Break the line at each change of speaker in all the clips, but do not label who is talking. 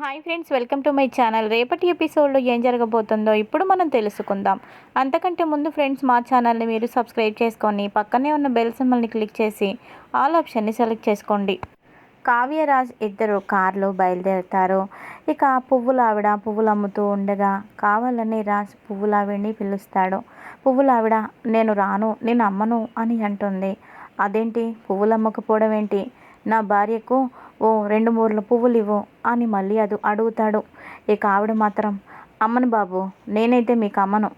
Hi friends welcome to my channel రేపటి ఎపిసోడ్లో ఏం జరగబోతుందో ఇప్పుడు మనం తెలుసుకుందాం. అంతకంటే ముందు ఫ్రెండ్స్ మా ఛానల్ని మీరు సబ్స్క్రైబ్ చేసుకొని పక్కనే ఉన్న బెల్ సింబల్ని క్లిక్ చేసి ఆల్ ఆప్షన్ని సెలెక్ట్ చేసుకోండి. కావ్యరాజ్ ఇద్దరు కారులో బయలుదేరుతారు. ఇక పువ్వుల ఆవిడ పువ్వులు అమ్ముతూ ఉండగా కావాలని రాజ్ పువ్వులావిడిని పిలుస్తాడు. పువ్వులావిడ నేను రాను నేను అమ్మను అని అంటుంది. అదేంటి? పువ్వులు అమ్మకపోవడం ఏంటి? నా భార్యకు ఓ రెండు మూరల పువ్వులు ఇవ్వు అని మళ్ళీ అది అడుగుతాడు. ఇక ఆవిడ మాత్రం అమ్మను బాబు నేనైతే మీకు అమ్మను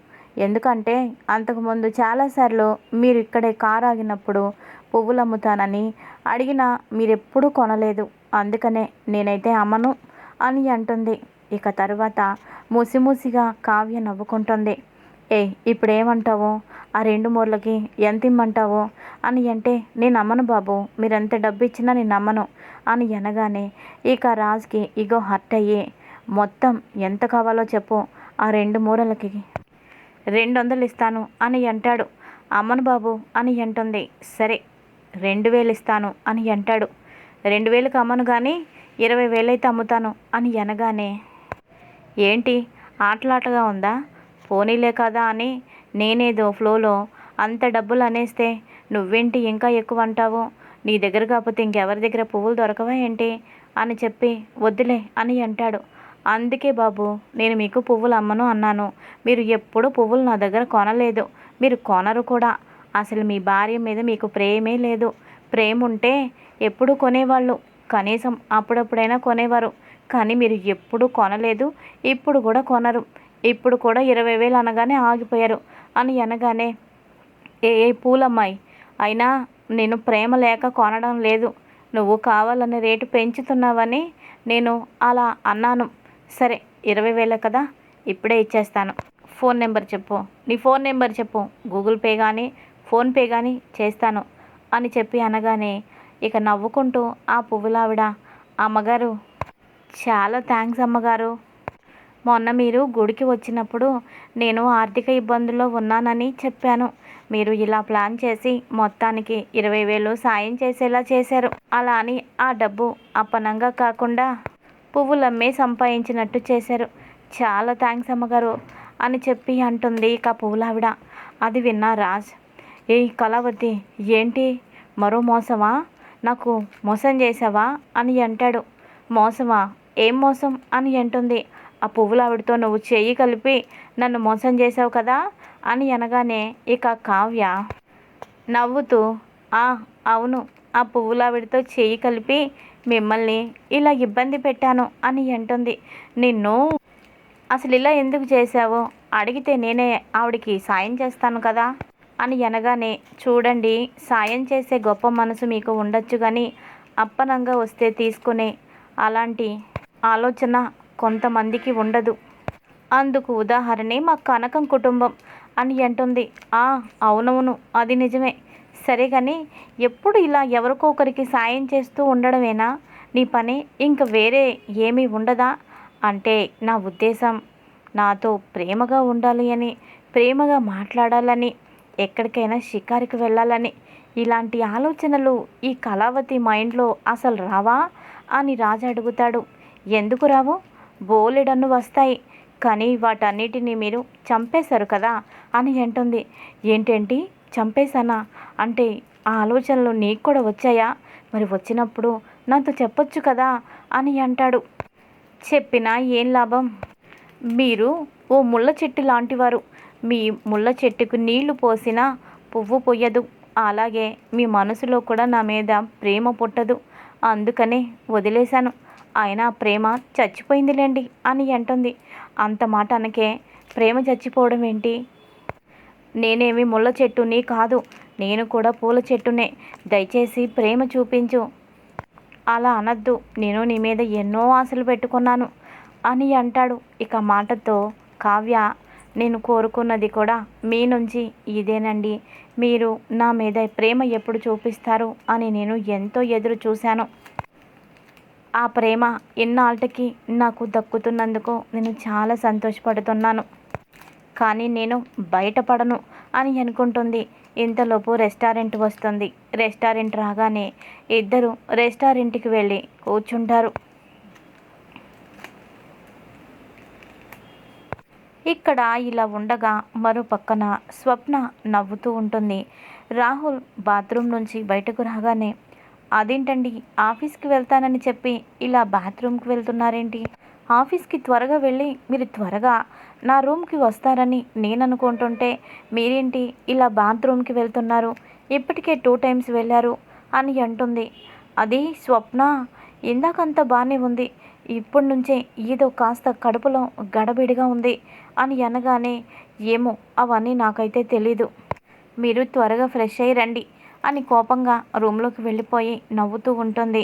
ఎందుకంటే అంతకుముందు చాలాసార్లు మీరు ఇక్కడే కారు ఆగినప్పుడు పువ్వులు అమ్ముతానని అడిగినా మీరెప్పుడూ కొనలేదు. అందుకనే నేనైతే అమ్మను అని అంటుంది. ఇక తర్వాత మూసిమూసిగా కావ్య నవ్వుకుంటుంది. ఏ ఇప్పుడేమంటావు? ఆ రెండు మూరలకి ఎంత ఇమ్మంటావు అని అంటే నేను అమ్మను బాబు మీరు ఎంత డబ్బు ఇచ్చినా నేను అమ్మను అని అనగానే ఇక రాజ్కి ఇగో హర్ట్ అయ్యి మొత్తం ఎంత కావాలో చెప్పు ఆ రెండు మూరలకి రెండు వందలు ఇస్తాను అని అంటాడు. అమ్మను బాబు అని అంటుంది. సరే రెండు వేలు ఇస్తాను అని అంటాడు. రెండు వేలకు అమ్మను కానీ ఇరవై వేలైతే అమ్ముతాను అని అనగానే ఏంటి ఆటలాటగా ఉందా? పోనీలే కదా అని నేనేదో ఫ్లోలో అంత డబ్బులు అనేస్తే నువ్వేంటి ఇంకా ఎక్కువ అంటావు నీ దగ్గర కాకపోతే ఇంకెవరి దగ్గర పువ్వులు దొరకవా ఏంటి? అని చెప్పి వద్దులే అని అంటాడు. అందుకే బాబు నేను మీకు పువ్వులు అమ్మను అన్నాను. మీరు ఎప్పుడు పువ్వులు నా దగ్గర కొనలేదు. మీరు కొనరు కూడా. అసలు మీ భార్య మీద మీకు ప్రేమే లేదు. ప్రేమ ఉంటే ఎప్పుడు కొనేవాళ్ళు. కనీసం అప్పుడప్పుడైనా కొనేవారు. కానీ మీరు ఎప్పుడు కొనలేదు. ఇప్పుడు కూడా కొనరు. ఇప్పుడు కూడా ఇరవై వేలు అనగానే ఆగిపోయారు. అని అనగానే ఏ ఏ పూలమ్మాయి అయినా నేను ప్రేమ లేక కొనడం లేదు. నువ్వు కావాలని రేటు పెంచుతున్నావని నేను అలా అన్నాను. సరే ఇరవై వేలే కదా ఇప్పుడే ఇచ్చేస్తాను. ఫోన్ నెంబర్ చెప్పు. నీ ఫోన్ నెంబర్ చెప్పు. గూగుల్ పే కానీ ఫోన్పే కానీ చేస్తాను అని చెప్పి అనగానే ఇక నవ్వుకుంటూ ఆ పువ్వులావిడ అమ్మగారు చాలా థ్యాంక్స్ అమ్మగారు. మొన్న మీరు గుడికి వచ్చినప్పుడు నేను ఆర్థిక ఇబ్బందుల్లో ఉన్నానని చెప్పాను. మీరు ఇలా ప్లాన్ చేసి మొత్తానికి ఇరవై వేలు సాయం చేసేలా చేశారు. అలా అని ఆ డబ్బు అప్పనంగా కాకుండా పువ్వులమ్మే సంపాదించినట్టు చేశారు. చాలా థ్యాంక్స్ అమ్మగారు అని చెప్పి అంటుంది ఇక పువ్వులావిడ. అది విన్నా రాజ్. ఏ కళావతి ఏంటి? మరో మోసమా? నాకు మోసం చేసావా అని అంటాడు. మోసమా? ఏం మోసం? అని అంటుంది. ఆ పువ్వులు ఆవిడతో నువ్వు చెయ్యి కలిపి నన్ను మోసం చేసావు కదా అని అనగానే ఇక కావ్య నవ్వుతూ ఆ అవును ఆ పువ్వులావిడితో ఆవిడతో కలిపి మిమ్మల్ని ఇలా ఇబ్బంది పెట్టాను అని అంటుంది. నిన్ను అసలు ఇలా ఎందుకు చేశావో? అడిగితే నేనే ఆవిడికి సాయం చేస్తాను కదా అని అనగానే చూడండి సాయం చేసే గొప్ప మనసు మీకు ఉండొచ్చు కానీ అప్పనంగా వస్తే తీసుకునే అలాంటి ఆలోచన కొంతమందికి ఉండదు. అందుకు ఉదాహరణే మా కనకం కుటుంబం అని అంటుంది. ఆ అవునవును అది నిజమే. సరే కానీ ఎప్పుడు ఇలా ఎవరికో ఒకరికి సాయం చేస్తూ ఉండడమేనా? నీ పని ఇంక వేరే ఏమీ ఉండదా? అంటే నా ఉద్దేశం నాతో ప్రేమగా ఉండాలి అని ప్రేమగా మాట్లాడాలని ఎక్కడికైనా షికారికి వెళ్ళాలని. ఇలాంటి ఆలోచనలు ఈ కళావతి మైండ్లో అసలు రావా? అని రాజు అడుగుతాడు. ఎందుకు రావు? బోలెడన్ను వస్తాయి. కానీ వాటన్నిటిని మీరు చంపేశారు కదా అని అంటుంది. ఏంటేంటి? చంపేశానా? అంటే ఆ ఆలోచనలు నీకు కూడా వచ్చాయా? మరి వచ్చినప్పుడు నాతో చెప్పొచ్చు కదా అని అంటాడు. చెప్పినా ఏం లాభం? మీరు ఓ ముళ్ళ చెట్టు లాంటివారు. మీ ముళ్ళ చెట్టుకు నీళ్ళు పోసినా పువ్వు పొయ్యదు అలాగే మీ మనసులో కూడా నా మీద ప్రేమ పుట్టదు. అందుకనే వదిలేశాను. అయినా ప్రేమ చచ్చిపోయిందిలేండి అని అంటుంది. అంత మాట అనకే ప్రేమ చచ్చిపోవడం ఏంటి? నేనేమి ముళ్ళ చెట్టుని కాదు నేను కూడా పూల చెట్టునే. దయచేసి ప్రేమ చూపించు. అలా అనద్దు నేను నీ మీద ఎన్నో ఆశలు పెట్టుకున్నాను అని అంటాడు. ఇక మాటతో కావ్య నేను కోరుకున్నది కూడా మీ నుంచి ఇదేనండి. మీరు నా మీద ప్రేమ ఎప్పుడు చూపిస్తారు అని నేను ఎంతో ఎదురు చూశాను. ఆ ప్రేమ ఎన్నాళ్ళకి నాకు దక్కుతున్నందుకు నేను చాలా సంతోషపడుతున్నాను. కానీ నేను బయటపడను అని అనుకుంటుంది. ఇంతలోపు రెస్టారెంట్ వస్తుంది. రెస్టారెంట్ రాగానే ఇద్దరు రెస్టారెంట్కి వెళ్ళి కూర్చుంటారు. ఇక్కడ ఇలా ఉండగా మరో పక్కన స్వప్న నవ్వుతూ ఉంటుంది. రాహుల్ బాత్రూమ్ నుంచి బయటకు రాగానే అదేంటండి ఆఫీస్కి వెళ్తానని చెప్పి ఇలా బాత్రూమ్కి వెళ్తున్నారేంటి? ఆఫీస్కి త్వరగా వెళ్ళి మీరు త్వరగా నా రూమ్కి వస్తారని నేను అనుకుంటుంటే మీరేంటి ఇలా బాత్రూమ్కి వెళ్తున్నారు? ఇప్పటికే టూ టైమ్స్ వెళ్ళారు అని అంటుంది. అది స్వప్న ఇందాకంత బాగానే ఉంది ఇప్పటి నుంచే ఏదో కాస్త కడుపులో గడబిడిగా ఉంది అని అనగానే ఏమో అవన్నీ నాకైతే తెలీదు. మీరు త్వరగా ఫ్రెష్ అయ్యి రండి అని కోపంగా రూమ్లోకి వెళ్ళిపోయి నవ్వుతూ ఉంటుంది.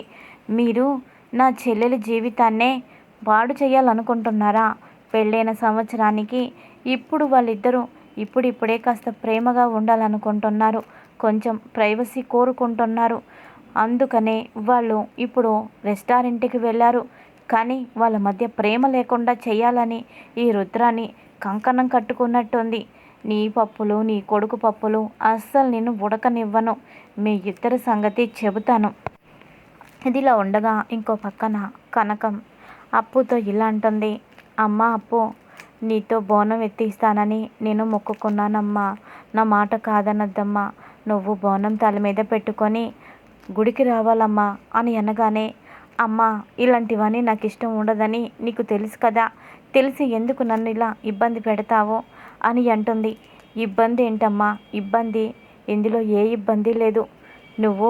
మీరు నా చెల్లెలి జీవితాన్నే పాడు చేయాలనుకుంటున్నారా? పెళ్ళైన సంవత్సరానికి ఇప్పుడు వాళ్ళిద్దరూ ఇప్పుడిప్పుడే కాస్త ప్రేమగా ఉండాలనుకుంటున్నారు. కొంచెం ప్రైవసీ కోరుకుంటున్నారు. అందుకనే వాళ్ళు ఇప్పుడు రెస్టారెంట్కి వెళ్ళారు. కానీ వాళ్ళ మధ్య ప్రేమ లేకుండా చేయాలని ఈ రుద్రాన్ని కంకణం కట్టుకున్నట్టుంది. నీ పప్పులు నీ కొడుకు పప్పులు అస్సలు నేను ఉడకనివ్వను. మీ ఇద్దరి సంగతి చెబుతాను. ఇదిలా ఉండగా ఇంకో పక్కన కనకం అప్పుతో ఇలా అంటుంది. అమ్మ అప్పు నీతో బోనం ఎత్తిస్తానని నేను మొక్కుకున్నానమ్మా. నా మాట కాదనద్దమ్మా. నువ్వు బోనం తల మీద పెట్టుకొని గుడికి రావాలమ్మా అని అనగానే అమ్మ ఇలాంటివన్నీ నాకు ఇష్టం ఉండదని నీకు తెలుసు కదా. తెలిసి ఎందుకు నన్ను ఇలా ఇబ్బంది పెడతావో అని అంటుంది. ఇబ్బంది ఏంటమ్మా? ఇబ్బంది? ఇందులో ఏ ఇబ్బంది లేదు. నువ్వు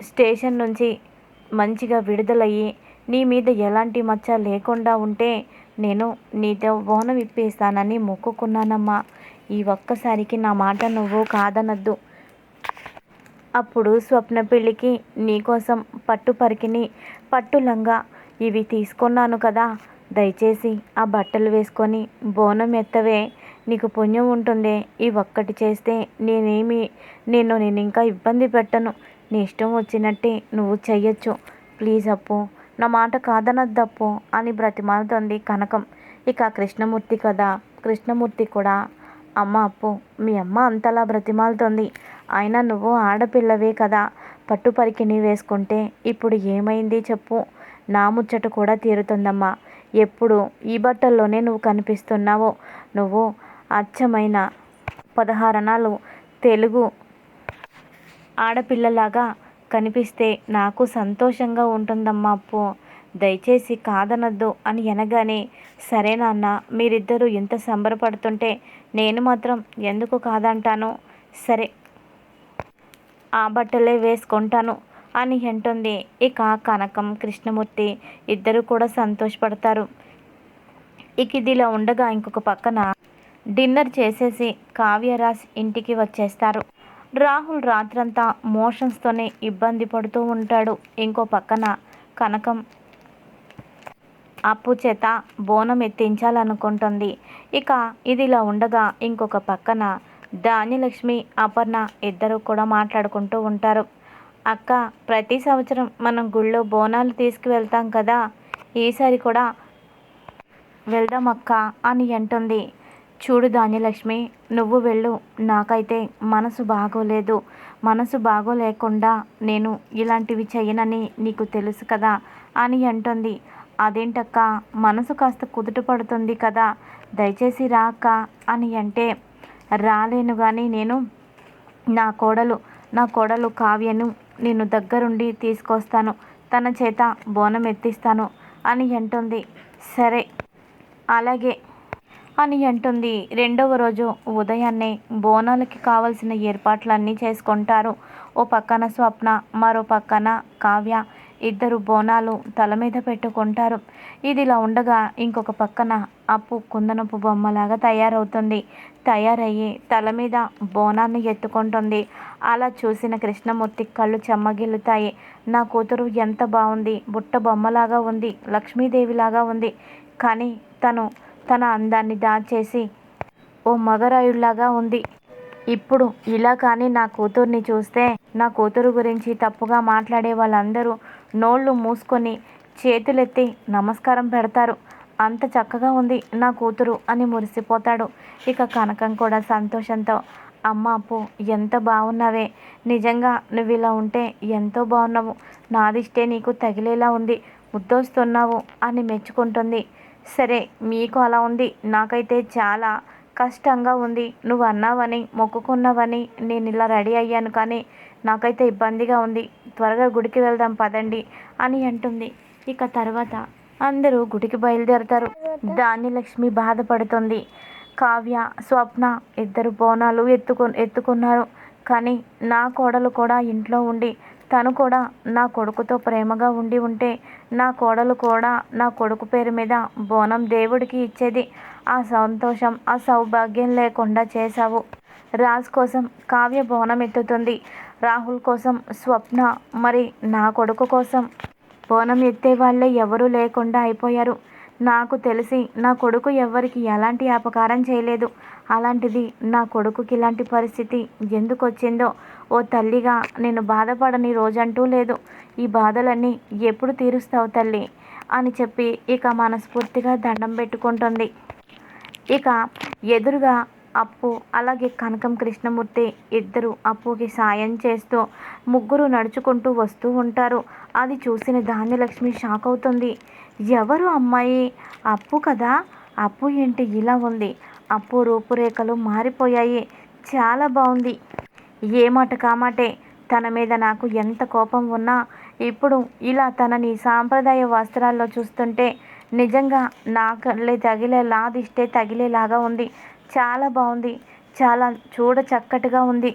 స్టేషన్ నుంచి మంచిగా విడుదలయ్యి నీ మీద ఎలాంటి మచ్చ లేకుండా ఉంటే నేను నీతో బోనం ఇప్పేస్తానని మొక్కుకున్నానమ్మా. ఈ ఒక్కసారికి నా మాట నువ్వు కాదనద్దు. అప్పుడు స్వప్న పెళ్ళికి నీకోసం పట్టు పరికిని పట్టు లంగా ఇవి తీసుకున్నాను కదా. దయచేసి ఆ బట్టలు వేసుకొని బోనం ఎత్తవే. నీకు పుణ్యం ఉంటుంది. ఈ ఒక్కటి చేస్తే నేనేమి నేను నేను ఇంకా ఇబ్బంది పెట్టను. నీ ఇష్టం వచ్చినట్టే నువ్వు చెయ్యొచ్చు. ప్లీజ్ అప్పు నా మాట కాదనద్దప్పు అని బ్రతిమాలుతోంది కనకం. ఇక కృష్ణమూర్తి కదా. కృష్ణమూర్తి కూడా అమ్మ అప్పు మీ అమ్మ అంతలా బ్రతిమాలుతోంది. అయినా నువ్వు ఆడపిల్లవే కదా. పట్టు పరికిణి వేసుకుంటే ఇప్పుడు ఏమైంది చెప్పు. నా ముచ్చట కూడా తీరుతుందమ్మా. ఎప్పుడు ఈ బట్టల్లోనే నువ్వు కనిపిస్తున్నావో. నువ్వు అచ్చమైన పదహారణాలు తెలుగు ఆడపిల్లలాగా కనిపిస్తే నాకు సంతోషంగా ఉంటుందమ్మా అప్పు. దయచేసి కాదనద్దు అని అనగానే సరే నాన్న మీరిద్దరూ ఎంత సంబరపడుతుంటే నేను మాత్రం ఎందుకు కాదంటాను? సరే ఆ బట్టలే వేసుకుంటాను అని అంటుంది. ఇక కనకం కృష్ణమూర్తి ఇద్దరు కూడా సంతోషపడతారు. ఇక ఇదిలా ఉండగా ఇంకొక పక్కన డిన్నర్ చేసేసి కావ్యరాజ్ ఇంటికి వచ్చేస్తారు. రాహుల్ రాత్రంతా మోషన్స్తోనే ఇబ్బంది పడుతూ ఉంటాడు. ఇంకో పక్కన కనకం అప్పు చేత బోనం ఎత్తించాలనుకుంటుంది. ఇక ఇదిలా ఉండగా ఇంకొక పక్కన ధాన్యలక్ష్మి అపర్ణ ఇద్దరు కూడా మాట్లాడుకుంటూ ఉంటారు. అక్క ప్రతి సంవత్సరం మనం గుళ్ళో బోనాలు తీసుకువెళ్తాం కదా? ఈసారి కూడా వెళ్దాం అక్క అని అంటుంది. చూడు ధాన్యలక్ష్మి నువ్వు వెళ్ళు. నాకైతే మనసు బాగోలేదు. మనసు బాగోలేకుండా నేను ఇలాంటివి చేయనని నీకు తెలుసు కదా? అని అంటుంది. అదేంటక్క? మనసు కాస్త కుదుట పడుతుంది కదా? దయచేసి రా అక్క అని అంటే రాలేను కానీ నేను నా కోడలు నా కోడలు కావ్యను నేను దగ్గరుండి తీసుకొస్తాను. తన చేత బోనం ఎత్తిస్తాను అని అంటుంది. సరే. అలాగే అని అంటుంది. రెండవ రోజు ఉదయాన్నే బోనాలకి కావలసిన ఏర్పాట్లన్నీ చేసుకుంటారు. ఓ పక్కన స్వప్న మరో పక్కన కావ్య ఇద్దరు బోనాలు తల మీద పెట్టుకుంటారు. ఇదిలా ఉండగా ఇంకొక పక్కన అప్పు కుందనపు బొమ్మలాగా తయారవుతుంది. తయారయ్యి తల మీద బోనాన్ని ఎత్తుకుంటుంది. అలా చూసిన కృష్ణమూర్తి కళ్ళు చెమ్మగిల్లుతాయి. నా కూతురు ఎంత బాగుంది బుట్ట బొమ్మలాగా ఉంది. లక్ష్మీదేవిలాగా ఉంది. కానీ తను తన అందాన్ని దాచేసి ఓ మగరాయుళ్ళాగా ఉంది. ఇప్పుడు ఇలా కానీ నా కూతుర్ని చూస్తే నా కూతురు గురించి తప్పుగా మాట్లాడే వాళ్ళందరూ నోళ్ళు మూసుకొని చేతులెత్తి నమస్కారం పెడతారు. అంత చక్కగా ఉంది నా కూతురు అని మురిసిపోతాడు. ఇక కనకం కూడా సంతోషంతో అమ్మ అప్పు ఎంత బాగున్నావే నిజంగా నువ్వు ఇలా ఉంటే ఎంతో బాగున్నావు నాదిష్టే నీకు తగిలేలా ఉంది. ముద్దోస్తున్నావు అని మెచ్చుకుంటుంది. సరే మీకు అలా ఉంది. నాకైతే చాలా కష్టంగా ఉంది. నువ్వు అన్నావని మొక్కుకున్నావని నేను ఇలా రెడీ అయ్యాను కానీ నాకైతే ఇబ్బందిగా ఉంది. త్వరగా గుడికి వెళ్దాం పదండి అని అంటుంది. ఇక తర్వాత అందరూ గుడికి బయలుదేరతారు. ధాన్యలక్ష్మి బాధపడుతుంది. కావ్య స్వప్న ఇద్దరు బోనాలు ఎత్తుకు ఎత్తుకున్నారు. కానీ నా కోడలు కూడా ఇంట్లో ఉండి తను కూడా నా కొడుకుతో ప్రేమగా ఉండి ఉంటే నా కోడలు కూడా నా కొడుకు పేరు మీద బోనం దేవుడికి ఇచ్చేది. ఆ సంతోషం ఆ సౌభాగ్యం లేకుండా చేశావు. రాజ్ కోసం కావ్య బోనం ఎత్తుతుంది. రాహుల్ కోసం స్వప్న మరి నా కొడుకు కోసం బోనం ఎత్తే వాళ్ళే ఎవరూ లేకుండా అయిపోయారు. నాకు తెలిసి నా కొడుకు ఎవ్వరికి ఎలాంటి అపకారం చేయలేదు. అలాంటిది నా కొడుకుకి ఇలాంటి పరిస్థితి ఎందుకు వచ్చిందో ఓ తల్లిగా నేను బాధపడని రోజంటూ లేదు. ఈ బాధలన్నీ ఎప్పుడు తీరుస్తావు తల్లి? అని చెప్పి ఇక మనస్ఫూర్తిగా దండం పెట్టుకుంటుంది. ఇక ఎదురుగా అప్పు అలాగే కనకం కృష్ణమూర్తి ఇద్దరు అప్పుకి సాయం చేస్తూ ముగ్గురు నడుచుకుంటూ వస్తూ ఉంటారు. అది చూసిన ధాన్యలక్ష్మి షాక్ అవుతుంది. ఎవరు అమ్మాయి? అప్పు కదా? అప్పు ఏంటి? ఇలా ఉంది. అప్పు రూపురేఖలు మారిపోయాయి. చాలా బాగుంది ఏ మాట కామాటే తన మీద నాకు ఎంత కోపం ఉన్నా ఇప్పుడు ఇలా తనని సాంప్రదాయ వస్త్రాల్లో చూస్తుంటే నిజంగా నా కళ్ళే తగిలే దిష్టే తగిలేలాగా ఉంది. చాలా బాగుంది చాలా చూడ చక్కటిగా ఉంది.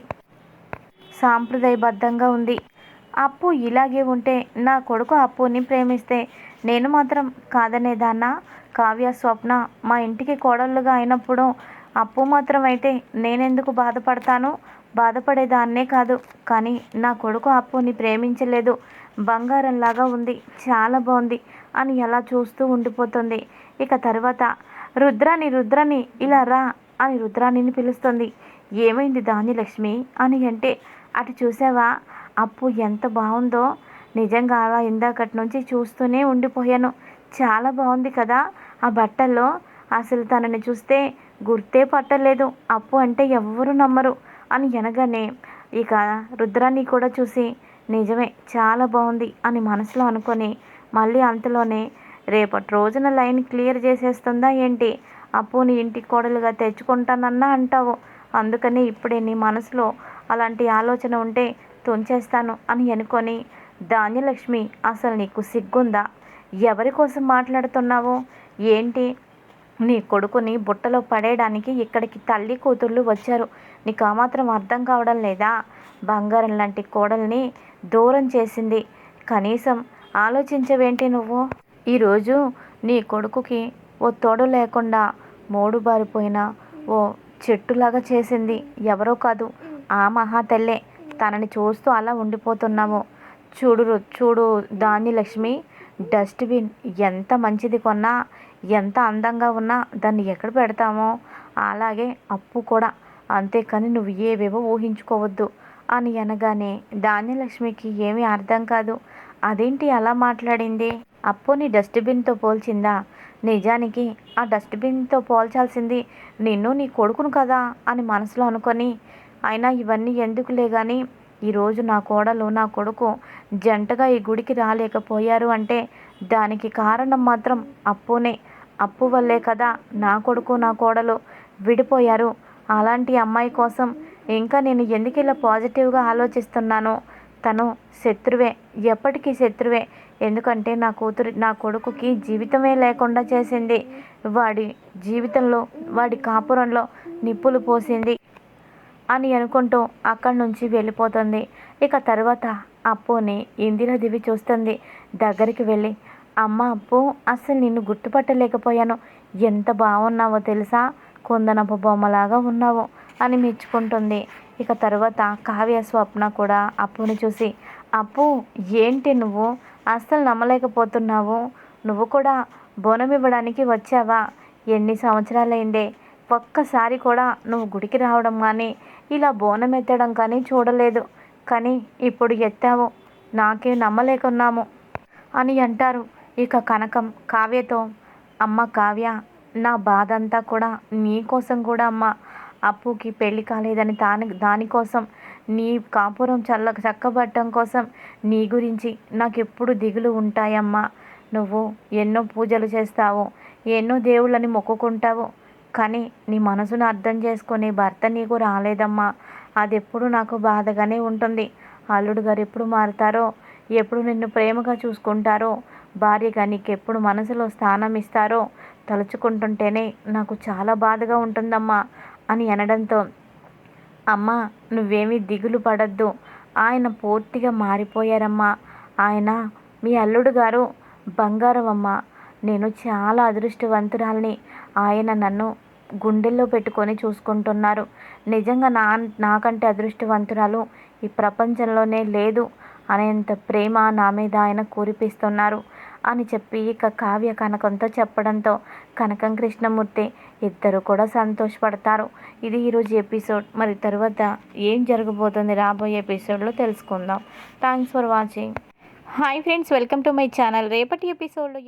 సాంప్రదాయబద్ధంగా ఉంది. అప్పు ఇలాగే ఉంటే నా కొడుకు అప్పుని ప్రేమిస్తే నేను మాత్రం కాదనేదాన్నా కావ్య స్వప్న మా ఇంటికి కోడళ్ళుగా అయినప్పుడు అప్పు మాత్రం అయితే నేనెందుకు బాధపడతాను? బాధపడేదాన్నే కాదు. కానీ నా కొడుకు అప్పుని ప్రేమించలేదు. బంగారంలాగా ఉంది. చాలా బాగుంది అని ఎలా చూస్తూ ఉండిపోతుంది. ఇక తర్వాత రుద్రాని రుద్రాని ఇలా రా అని రుద్రాణిని పిలుస్తుంది. ఏమైంది దాని లక్ష్మి? అని అంటే అటు చూసావా? అప్పు ఎంత బాగుందో నిజంగా అలా ఇందాకటి నుంచి చూస్తూనే ఉండిపోయాను. చాలా బాగుంది కదా ఆ బట్టల్లో. అసలు తనని చూస్తే గుర్తే పట్టలేదు. అప్పు అంటే ఎవ్వరు నమ్మరు అని అనగానే ఇక రుద్రాన్ని కూడా చూసి నిజమే చాలా బాగుంది అని మనసులో అనుకొని మళ్ళీ అంతలోనే రేపటి రోజున లైన్ క్లియర్ చేసేస్తుందా ఏంటి? అప్పుని ఇంటికి కోడలుగా తెచ్చుకుంటానన్నా అంటావు. అందుకని ఇప్పుడే నీ మనసులో అలాంటి ఆలోచన ఉంటే తుంచేస్తాను అని అనుకొని ధాన్యలక్ష్మి అసలు నీకు సిగ్గుందా? ఎవరి కోసం మాట్లాడుతున్నావు? ఏంటి? నీ కొడుకుని బుట్టలో పడేయడానికి ఇక్కడికి తల్లి కూతుర్లు వచ్చారు. నీకు ఆ మాత్రం అర్థం కావడం లేదా? బంగారం లాంటి కోడల్ని దూరం చేసింది. కనీసం ఆలోచించవేంటి నువ్వు? ఈరోజు నీ కొడుకుకి ఓ తోడు లేకుండా మూడు బారిపోయిన ఓ చెట్టులాగా చేసింది. ఎవరో కాదు ఆ మహాతల్లే. తనని చూస్తూ అలా ఉండిపోతున్నాము చూడు చూడు ధాన్యలక్ష్మి డస్ట్బిన్ ఎంత మంచిది కొన్నా ఎంత అందంగా ఉన్నా దాన్ని ఎక్కడ పెడతామో? అలాగే అప్పు కూడా. అంతేకాని నువ్వు ఏవేవో ఊహించుకోవద్దు అని అనగానే ధాన్యలక్ష్మికి ఏమీ అర్థం కాదు. అదేంటి అలా మాట్లాడింది? అప్పుని డస్ట్బిన్తో పోల్చిందా? నిజానికి ఆ డస్ట్బిన్తో పోల్చాల్సింది నిన్ను నీ కొడుకును కదా అని మనసులో అనుకొని అయినా ఇవన్నీ ఎందుకులే కానీ ఈరోజు నా కోడలు నా కొడుకు జంటగా ఈ గుడికి రాలేకపోయారు అంటే దానికి కారణం మాత్రం అప్పునే అప్పు వల్లే కదా నా కొడుకు నా కోడలు విడిపోయారు. అలాంటి అమ్మాయి కోసం ఇంకా నేను ఎందుకు ఇలా పాజిటివ్గా ఆలోచిస్తున్నాను? తను శత్రువే ఎప్పటికీ శత్రువే. ఎందుకంటే నా కూతురు నా కొడుకుకి జీవితమే లేకుండా చేసింది. వాడి జీవితంలో వాడి కాపురంలో నిప్పులు పోసింది. అని అనుకుంటూ అక్కడి నుంచి వెళ్ళిపోతుంది. ఇక తర్వాత అప్పుని ఇందిరాదేవి చూస్తుంది. దగ్గరికి వెళ్ళి అమ్మ అప్పు అస్సలు నిన్ను గుర్తుపట్టలేకపోయాను. ఎంత బాగున్నావో తెలుసా? కుందనపు బొమ్మలాగా ఉన్నావు అని మెచ్చుకుంటుంది. ఇక తర్వాత కావ్య స్వప్న కూడా అప్పుని చూసి అప్పు ఏంటి నువ్వు? అస్సలు నమ్మలేకపోతున్నావు. నువ్వు కూడా బోనం ఇవ్వడానికి వచ్చావా? ఎన్ని సంవత్సరాలైందే? ఒక్కసారి కూడా నువ్వు గుడికి రావడం కానీ ఇలా బోనం ఎత్తడం కానీ చూడలేదు. కానీ ఇప్పుడు ఎత్తావు. నాకే నమ్మలేకున్నాము అని అంటారు. ఇక కనకం కావ్యతో అమ్మ కావ్య నా బాధ అంతా కూడా నీ కోసం కూడా అమ్మ. అప్పుకి పెళ్ళి కాలేదని దాని దానికోసం నీ కాపురం చల్ల చక్కబట్టం కోసం నీ గురించి నాకు ఎప్పుడు దిగులు ఉంటాయమ్మా. నువ్వు ఎన్నో పూజలు చేస్తావు ఎన్నో దేవుళ్ళని మొక్కుకుంటావు. కానీ నీ మనసును అర్థం చేసుకునే భర్త నీకు రాలేదమ్మా. అది ఎప్పుడు నాకు బాధగానే ఉంటుంది. అల్లుడు గారు ఎప్పుడు మారుతారో ఎప్పుడు నిన్ను ప్రేమగా చూసుకుంటారో భార్యగా నీకు ఎప్పుడు మనసులో స్థానం ఇస్తారో తలుచుకుంటుంటేనే నాకు చాలా బాధగా ఉంటుందమ్మా అని అనడంతో అమ్మా నువ్వేమీ దిగులు పడద్దు. ఆయన పూర్తిగా మారిపోయారమ్మా. ఆయన మీ అల్లుడు గారు బంగారం అమ్మ నేను చాలా అదృష్టవంతురాల్ని. ఆయన నన్ను గుండెల్లో పెట్టుకొని చూసుకుంటున్నారు. నిజంగా నా నాకంటే అదృష్టవంతురాలు ఈ ప్రపంచంలోనే లేదు అనేంత ప్రేమ నా మీద ఆయన కురిపిస్తున్నారు అని చెప్పి ఇక కావ్య కనకంతో చెప్పడంతో కనకం కృష్ణమూర్తి ఇద్దరు కూడా సంతోషపడతారు. ఇది ఈరోజు ఎపిసోడ్. మరి తర్వాత ఏం జరగబోతుంది రాబోయే ఎపిసోడ్లో తెలుసుకుందాం. Thanks for watching. Hi friends welcome to my channel. రేపటి ఎపిసోడ్లో